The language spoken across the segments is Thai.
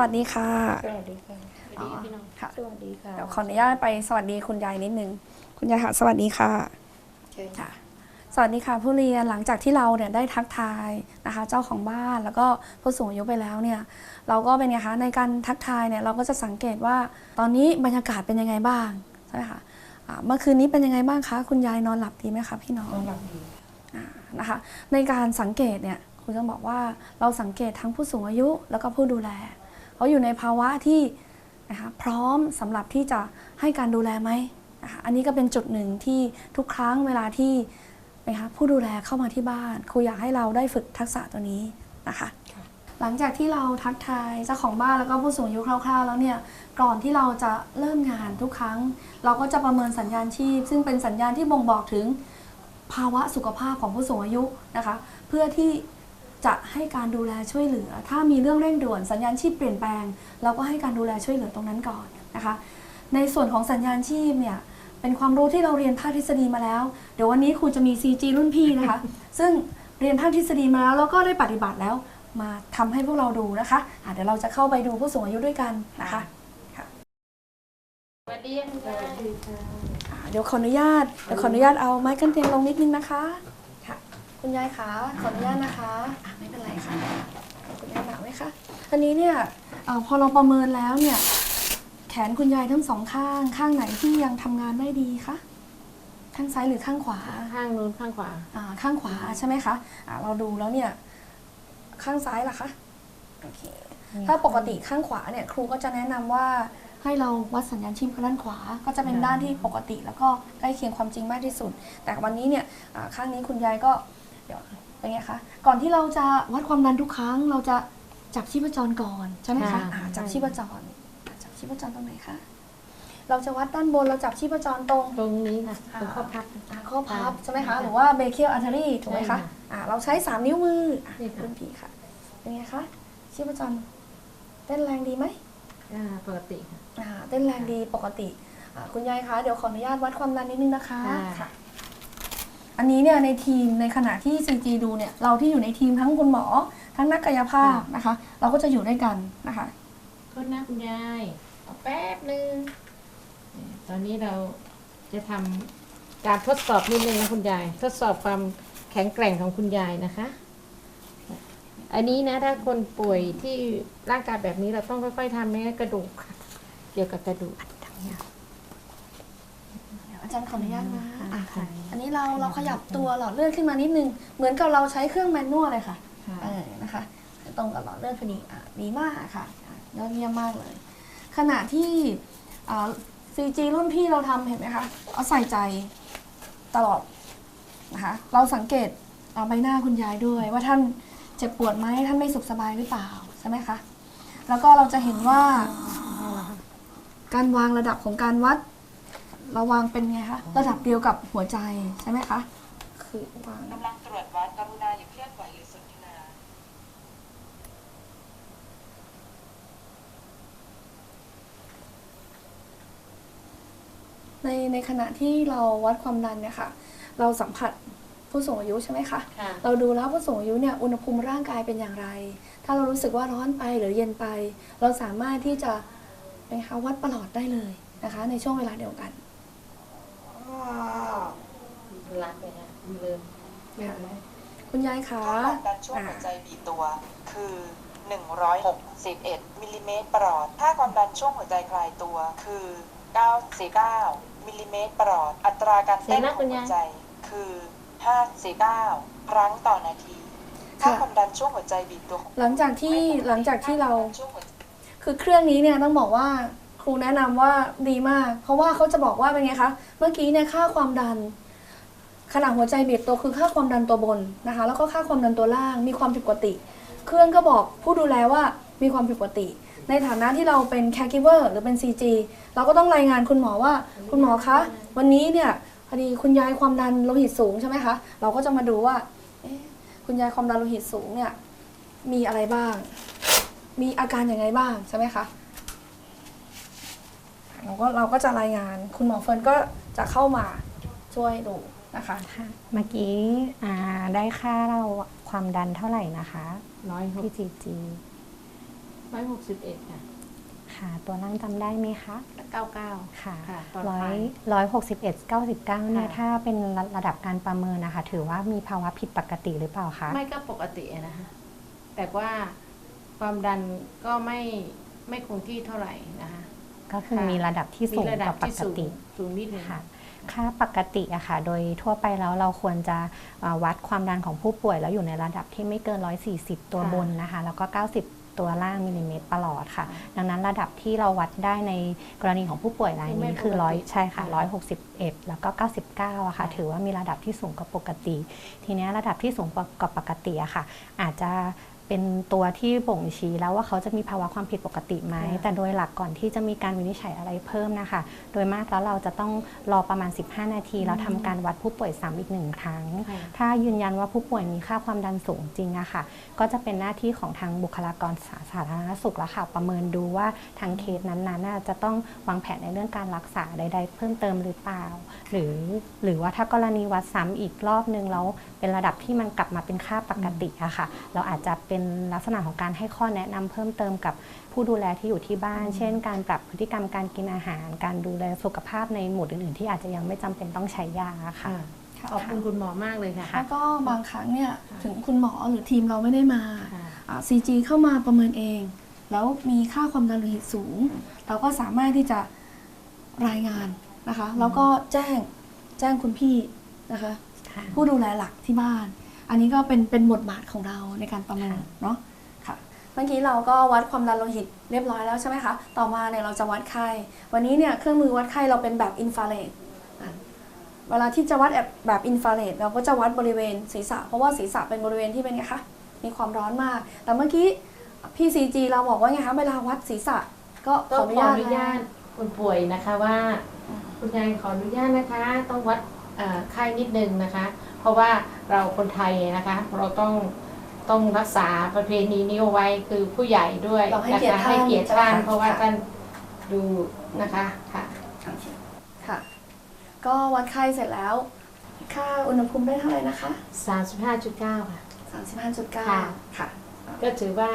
วัสดีค่ะ สวัสดีค่ะอ๋อค่ะสวัสดีค่ะ เดี๋ยวขออนุญาตไปสวัสดีคุณยายนิดนึง คุณยายค่ะ สวัสดีค่ะเชิญค่ะ สวัสดีค่ะ ผู้เรียนหลังจากที่เราเนี่ยได้ทักทายนะคะ เจ้าของบ้านแล้วก็ผู้สูงอายุไปแล้วเนี่ยเราก็เป็นไงคะในการทักทายเนี่ยเราก็จะสังเกตว่าตอนนี้บรรยากาศเป็นยังไงบ้างใช่ไหมคะอ่าเมื่อคืนนี้เป็นยังไงบ้างคะคุณยายนอนหลับดีไหมคะพี่น้องนอนหลับดีอ่านะคะในการสังเกตเนี่ยคุณต้องบอกว่าเราสังเกตทั้งผู้สูงอายุแล้วก็ผู้ดูแล เขาอยู่ในภาวะที่นะคะพร้อมสำหรับที่จะให้การดูแลไหมนะคะอันนี้ก็เป็นจุดหนึ่งที่ทุกครั้งเวลาที่นะคะผู้ดูแลเข้ามาที่บ้านครูอยากให้เราได้ฝึกทักษะตัวนี้นะคะหลังจากที่เราทักทายเจ้าของบ้านแล้วก็ผู้สูงอายุคร่าวๆ แล้วเนี่ย ก่อนที่เราจะเริ่มงานทุกครั้ง เราก็จะประเมินสัญญาณชีพ ซึ่งเป็นสัญญาณที่บ่งบอกถึงภาวะสุขภาพของผู้สูงอายุนะคะ เพื่อที่ จะให้การดูแลช่วยเหลือ ถ้ามีเรื่องเร่งด่วนสัญญาณชีพเปลี่ยนแปลง เราก็ให้การดูแลช่วยเหลือตรงนั้นก่อนนะคะ ในส่วนของสัญญาณชีพเนี่ยเป็นความรู้ที่เราเรียนภาคทฤษฎีมาแล้ว เดี๋ยววันนี้ครูจะมี CG รุ่นพี่นะคะ ซึ่งเรียนภาคทฤษฎีมาแล้วแล้วก็ได้ปฏิบัติแล้ว มาทำให้พวกเราดูนะคะอะเดี๋ยวเราจะเข้าไปดูผู้สูงอายุด้วยกันนะคะสวัสดีค่ะสวัสดีค่ะอ่าเดี๋ยวขออนุญาตเดี๋ยวขออนุญาตเอาไม้กันเตียงลงนิดนึงนะคะ ค่ะคุณยายคะขออนุญาตนะคะอะไม่เป็นไรค่ะคุณยายหนาวไหมคะอันนี้เนี่ยเออพอเราประเมินแล้วเนี่ย แขนคุณยายทั้งสองข้างข้างไหนที่ยังทำงานไม่ดีคะข้างซ้ายหรือข้างขวาข้างนู้นข้างขวาอ่าข้างขวาใช่ไหมคะอ่าเราดูแล้วเนี่ย ข้างซ้ายล่ะคะโอเคถ้าปกติข้างขวาเนี่ย ครูก็จะแนะนำว่าให้เราวัดสัญญาณชีพด้านขวา ก็จะเป็นด้านที่ปกติ แล้วก็ใกล้เคียงความจริงมากที่สุด แต่วันนี้เนี่ยอ่าข้างนี้คุณยายก็ เดี๋ยวเป็นไงคะก่อนที่เราจะวัดความดันทุกครั้ง เราจะจับชีพจรก่อนใช่ไหมคะอ่าจับชีพจรอ่าจับชีพจรตรงไหนคะเราจะวัดด้านบนเราจับชีพจรตรงตรงนี้ค่ะตรงข้อพับอ่าข้อพับค่ะใช่ไหมคะหรือว่าเบเคียลอัลเทอรี่ถูกไหมใช่คะค่ะอ่าเราใช้3นิ้วมืออะนี่ค่ะรุ่นพี่ค่ะเป็นไงคะชีพจรเต้นแรงดีไหมอ่าปกติค่ะอ่าเต้นแรงดีปกติอ่าคุณยายคะเดี๋ยวขออนุญาตวัดความดันนิดนึงนะคะค่ะค่ะ อันนี้เนี่ยในทีมในขณะที่ CG ดูเนี่ยเราที่อยู่ในทีมทั้งคุณหมอ ทั้งนักกายภาพนะคะ เราก็จะอยู่ด้วยกันนะคะโทษนะคุณยายเอาแป๊บนึงตอนนี้เราจะทำการทดสอบนิดนึงนะคุณยาย ทดสอบความแข็งแกร่งของคุณยายนะคะ อันนี้นะถ้าคนป่วยที่ร่างกายแบบนี้เราต้องค่อยๆทำไม่งั้นกระดูกค่ะเกี่ยวกับกระดูกเดี๋ยว อาจารย์ขออนุญาตนะอ่าอะค่ะอันนี้เราเราขยับตัวหลอดเลือดขึ้นมานิดนึง เหมือนกับเราใช้เครื่องแมนนวลเลยค่ะเออนะคะตรงกับหลอดเลือดพอดีอะดีมากค่ะอะยอดเยี่ยมมากเลย ขณะที่ซีจีรุ่นพี่เราทำเห็นไหมคะเอาใส่ใจตลอดนะคะเราสังเกตอ่าใบหน้าคุณยายด้วย ว่าท่านเจ็บปวดไหมท่านไม่สุขสบายหรือเปล่าใช่ไหมคะแล้วก็เราจะเห็นว่าการวางระดับของการวัด เราวางเป็นไงคะระดับเดียวกับหัวใจใช่ไหมคะ คือวางกำลังตรวจวัดกรุณาอย่าเคลื่อนไหวหรือสนทนา ในในขณะที่เราวัดความดันเนี่ยค่ะ เราสัมผัสผู้สูงอายุใช่ไหมคะค่ะเราดูแล้วผู้สูงอายุเนี่ยอุณหภูมิร่างกายเป็นอย่างไร ถ้าเรารู้สึกว่าร้อนไปหรือเย็นไป เราสามารถที่จะนะคะวัดประหลอดได้เลยนะคะ ในช่วงเวลาเดียวกัน รักเลยฮะลืมคุณยายคะค่าความดันช่วงอ่าหัวใจบีบตัว คือ 161มิลลิเมตรประหลอดค่าความดันช่วงหัวใจคลายตัว คือ949มิลลิเมตรประหลอด อัตราการเต้นของหัวใจ คือ549ครั้งต่อนาทีค่าความดันช่วงหัวใจบีบตัวของหลังจากที่หลังจากที่เราค่ควมดันช่วงหัวใจคือเครื่องนี้เนี่ยต้องบอกว่าค รูแนะนำว่าดีมาก เพราะว่าเขาจะบอกว่าเป็นไงคะ เมื่อกี้เนี่ยค่าความดัน ขนาดหัวใจบีบตัวคือค่าความดันตัวบนนะคะ แล้วก็ค่าความดันตัวล่างมีความผิดปกติ เครื่องก็บอกผู้ดูแลว่ามีความผิดปกติ ในฐานะที่เราเป็น caregiver หรือเป็น CG เราก็ต้องรายงานคุณหมอว่า คุณหมอคะ วันนี้เนี่ยพอดีคุณยายความดันโลหิตสูงใช่ไหมคะ เราก็จะมาดูว่าคุณยายความดันโลหิตสูงเนี่ยมีอะไรบ้าง มีอาการอย่างไรบ้างใช่ไหมคะ เราก็เราก็จะรายงาน คุณหมอเฟิร์นก็จะเข้ามาช่วยดูนะคะ ค่ะเมื่อกี้อ่าได้ค่าเราความดันเท่าไหร่นะคะร้อยหกพี่จีจีร้อยหกสิบเอ็ดค่ะค่ะตัวร่างจำได้ไหมคะเก้าเก้าค่ะค่ะตอนร้อท้ายยร้อยหกสิบเอ็ดเก้าสิบเก้าเนี่ยค่ะ ถ้าเป็นระระดับการประเมินนะคะ ถือว่ามีภาวะผิดปกติหรือเปล่าคะไม่ก็ปกติอะนะคะแต่ว่าความดันก็ไม่ไม่คงที่เท่าไหร่นะคะ ก็คือค่ะมีระดับที่มีสูงระกดับว่าปที่กสูงติสูงนิดนึงค่ะค่าปกติอะค่ะ โดยทั่วไปแล้วเราควรจะเอ่อวัดความดันของผู้ป่วย แล้วอยู่ในระดับที่ไม่เกิน 140 ตัวค่ะบนนะคะ แล้วก็ 90ตัวล่างมิลลิเมตรประหลอดค่ะ ดังนั้นระดับที่เราวัดได้ในกรณีของผู้ป่วยรายนี้คือร้อยใช่ค่ะ161แล้วก็99อะค่ะ ถือว่ามีระดับที่สูงกว่าปกติ ทีเนี้ยระดับที่สูงกว่าปกติอะค่ะ อาจจะ เป็นตัวที่บ่งชี้แล้วว่าเขาจะมีภาวะความผิดปกติไหมค่ะแต่โดยหลักก่อนที่จะมีการวินิจฉัยอะไรเพิ่มนะคะ โดยมากแล้วเราจะต้องรอประมาณ 15 นาที แล้วทำการวัดผู้ป่วยซ้ำอีกหนึ่งครั้งค่ะถ้ายืนยันว่าผู้ป่วยมีค่าความดันสูงจริงอะค่ะ ก็จะเป็นหน้าที่ของทางบุคลากรสาสาธารณสุขแล้วค่ะ ประเมินดูว่าทางเคสนั้นๆน่ะจะต้องวางแผนในเรื่องการรักษาใด ๆ เพิ่มเติมหรือเปล่า หรือหรือว่าถ้ากรณีวัดซ้ำอีกรอบนึงแล้วเป็นระดับที่มันกลับมาเป็นค่าปกติอะค่ะ เราอาจจะเป็นลักษณะของการให้ข้อแนะนำเพิ่มเติมกับผู้ดูแลที่อยู่ที่บ้าน เช่น การปรับพฤติกรรมการกินอาหาร การดูแลสุขภาพในหมวดอื่นๆ ที่อาจจะยังไม่จำเป็นต้องใช้ยาค่ะค่ะขอบคุณคุณหมอมากเลยค่ะ แล้วก็บางครั้งเนี่ยถึงคุณหมอหรือทีมเราไม่ได้มาค่ะอ่า CG เข้ามาประเมินเอง แล้วมีค่าความดันโลหิตสูง เราก็สามารถที่จะรายงานนะคะ แล้วก็แจ้งแจ้งคุณพี่นะคะค่ะ ผู้ดูแลหลักที่บ้าน อันนี้ก็เป็นเป็นบทบาทของเราในการประเมินเนาะค่ะเมื่อกี้เราก็วัดความดันโลหิตเรียบร้อยแล้วใช่ไหมคะ ต่อมาเนี่ยเราจะวัดไข้ วันนี้เนี่ยเครื่องมือวัดไข้เราเป็นแบบอินฟราเรดเวลาที่จะวัดแบบแบบอินฟราเรดเราก็จะวัดบริเวณศีรษะ เพราะว่าศีรษะเป็นบริเวณที่เป็นไงคะ มีความร้อนมาก แต่เมื่อกี้พี่ซีจีเราบอกว่าไงคะ เวลาวัดศีรษะ ก็ขต้อองอนุขอญาตอนุญาตนะคนป่วยนะคะว่า คุณยายขออนุญาตนะคะ ต้องวัดเอ่อ ไข้นิดนึงนะคะ เพราะว่าเราคนไทยนะคะ เราต้องต้องรักษาประเพณีนี้เอาไว้คือผู้ใหญ่ด้วยเราให้นะเกียรติคะท่านให้เกียรติท่านค่ะเพราะว่าท่านดูนะคะค่ะค่ะ ก็วัดไข้เสร็จแล้ว ค่าอุณหภูมิได้เท่าไหร่นะคะ35.9ค่ะ35.9ค่ะค่ะก็ถือว่า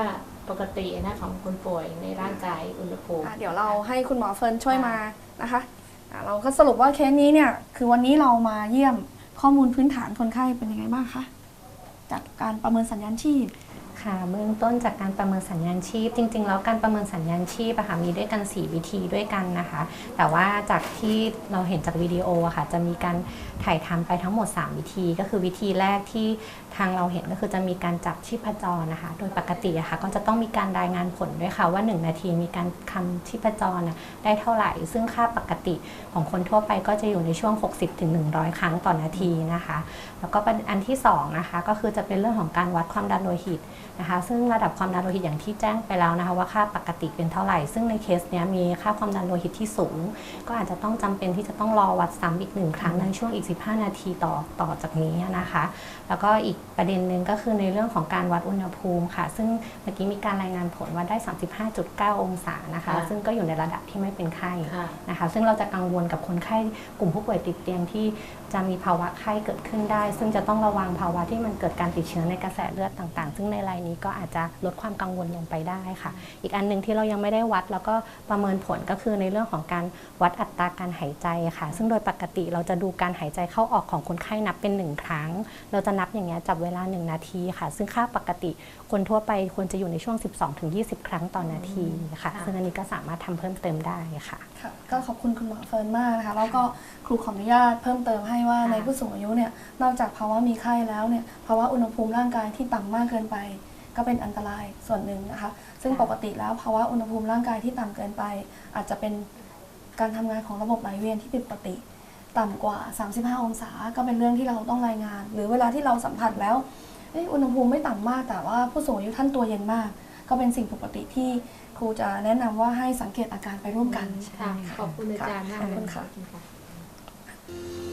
ปกตินะของคนป่วยในร่างกายอุณหภูมิอะเดี๋ยวเราให้คุณหมอเฟิร์นช่วยมานะคะอะ เราก็สรุปว่าเคสนี้เนี่ยคือวันนี้เรามาเยี่ยมข้อมูลพื้นฐานคนไข้เป็นยังไงบ้างคะจากการประเมินสัญญาณชีพค่ะเบื้องต้นจากการประเมินสัญญาณชีพ จริง ๆ แล้วการประเมินสัญญาณชีพอะค่ะมีด้วยกัน 4 วิธีด้วยกันนะคะ แต่ว่าจากที่เราเห็นจากวิดีโอค่ะจะมีการถ่ายทำไปทั้งหมด 3 วิธี ก็คือวิธีแรกที่ทางเราเห็นก็คือจะมีการจับชีพจรนะคะ โดยปกติอะค่ะก็จะต้องมีการรายงานผลด้วยค่ะว่า 1 นาทีมีการคำชีพจรนะได้เท่าไหร่ ซึ่งค่าปกติของคนทั่วไปก็จะอยู่ในช่วง 60-100 ครั้งต่อนาทีนะคะ แล้วก็เด็นอันที่สองนะคะก็คือจะเป็นเรื่องของการวัดความดันโลหิตนะคะ ซึ่งระดับความดันโลหิตอย่างที่แจ้งไปแล้วนะคะ ว่าค่าปกติเป็นเท่าไหร่ ซึ่งในเคสเนี้ยมีค่าความดันโลหิตที่สูง ก็อาจจะต้องจำเป็นที่จะต้องรอวัดซ้ำอีกหนึ่งครั้งในช่วงอีก 15 นาทีต่อต่อจากนี้นะคะ แล้วก็อีกประเด็นหนึ่งก็คือในเรื่องของการวัดอุณหภูมิค่ะ ซึ่งเมื่อกี้มีการรายงานผลว่าได้ 35.9 องศานะคะค่ะซึ่งก็อยู่ในระดับที่ไม่เป็นไข้ค่ะนะคะ ซึ่งเราจะกังวลกับคนไข้กลุ่มผู้ป่วยติดเตียงที่จะมีภาวะไข้เกิดขึ้นได้ ซึ่งจะต้องระวังภาวะที่มันเกิดการติดเชื้อในกระแสเลือดต่าง ๆ ซึ่งในรายนี้ก็อาจจะลดความกังวลลงไปได้ค่ะ อีกอันหนึ่งที่เรายังไม่ได้วัด แล้วก็ประเมินผลก็คือในเรื่องของการวัดอัตราการหายใจค่ะ ซึ่งโดยปกติเราจะดูการหายใจเข้าออกของคนไข้นับเป็นหนึ่งครั้ง เราจะนับอย่างเงี้ยจับเวลา 1 นาทีค่ะ ซึ่งค่าปกติคนทั่วไปควรจะอยู่ในช่วง 12-20 ครั้งต่อนาทีค่ะค่ะ ซึ่งอันนี้ก็สามารถทำเพิ่มเติมได้ค่ะค่ะ ก็ขอบคุณคุณหมอเฟิร์นมากนะคะ แล้วก็ครูขออนุญาตเพิ่มเติมให้ว่าค่ะในผู้สูงอายุเนี่ยนอกจากภาวะมีไข้แล้วเนี่ยภาวะอุณหภูมิร่างกายที่ต่ำมากเกินไปก็เป็นอันตรายส่วนหนึ่งนะคะ ซึ่งปกติแล้วภาวะอุณหภูมิร่างกายที่ต่ำเกินไป อาจจะเป็นการทำงานของระบบไหลเวียนที่ผิดปกติ ต่ำกว่า 35 องศาก็เป็นเรื่องที่เราต้องรายงาน หรือเวลาที่เราสัมผัสแล้วเอ๊ะอุณหภูมิไม่ต่ำมาก แต่ว่าผู้สูงอายุท่านตัวเย็นมาก ก็เป็นสิ่งปกติที่ครูจะแนะนำว่าให้สังเกตอาการไปร่วมกันค่ะขอบคุณอาจารย์มากขอบเลคุยณค่ะขอบคุณค่ะ